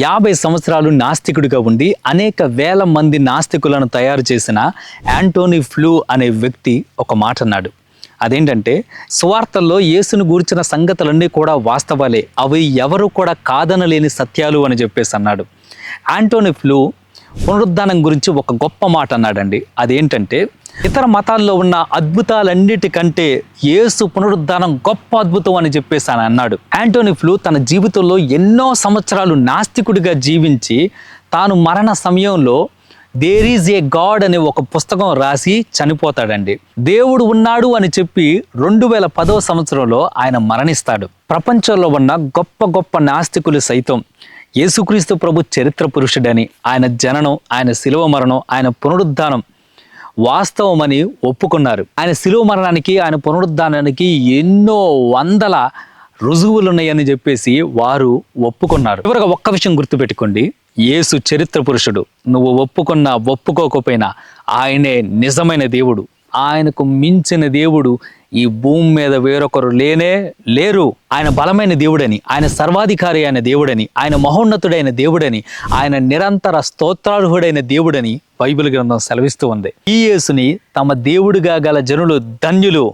యాభై సంవత్సరాలు నాస్తికుడిగా ఉండి అనేక వేల మంది నాస్తికులను తయారు చేసిన యాంటోనీ ఫ్లూ అనే వ్యక్తి ఒక మాట అన్నాడు. అదేంటంటే స్వార్థల్లో యేసును గూర్చిన సంగతులన్నీ కూడా వాస్తవాలే అవి ఎవరు కూడా కాదనలేని సత్యాలు అని చెప్పేసి అన్నాడు. యాంటోనీ ఫ్లూ పునరుద్ధానం గురించి ఒక గొప్ప మాట అన్నాడండి. అదేంటంటే ఇతర మతాల్లో ఉన్న అద్భుతాలన్నిటికంటే యేసు పునరుద్ధానం గొప్ప అద్భుతం అని చెప్పేసి ఆయన అన్నాడు. యాంటోనీ తన జీవితంలో ఎన్నో సంవత్సరాలు నాస్తికుడిగా జీవించి తాను మరణ సమయంలో దేర్ ఈజ్ ఏ గాడ్ అనే ఒక పుస్తకం రాసి చనిపోతాడండి. దేవుడు ఉన్నాడు అని చెప్పి రెండు వేల పదవ సంవత్సరంలో ఆయన మరణిస్తాడు. ప్రపంచంలో ఉన్న గొప్ప గొప్ప నాస్తికులు సైతం యేసుక్రీస్తు ప్రభు చరిత్ర పురుషుడని ఆయన జననం ఆయన శిలువ మరణం ఆయన పునరుద్ధానం వాస్తవమని ఒప్పుకున్నారు. ఆయన శిలువ మరణానికి ఆయన పునరుద్ధానానికి ఎన్నో వందల రుజువులు ఉన్నాయని చెప్పేసి వారు ఒప్పుకున్నారు. చివరిగా ఒక్క విషయం గుర్తుపెట్టుకోండి. యేసు చరిత్ర పురుషుడు. నువ్వు ఒప్పుకున్నా ఒప్పుకోకపోయినా ఆయనే నిజమైన దేవుడు. ఆయనకు మించిన దేవుడు ఈ భూమి మీద వేరొకరు లేనే లేరు. ఆయన బలమైన దేవుడని ఆయన సర్వాధికారి అయిన దేవుడని ఆయన మహోన్నతుడైన దేవుడని ఆయన నిరంతర స్తోత్రార్హుడైన దేవుడని బైబిల్ గ్రంథం సెలవిస్తూ ఉంది. ఈ యేసుని తమ దేవుడిగా గల జనులు ధన్యులు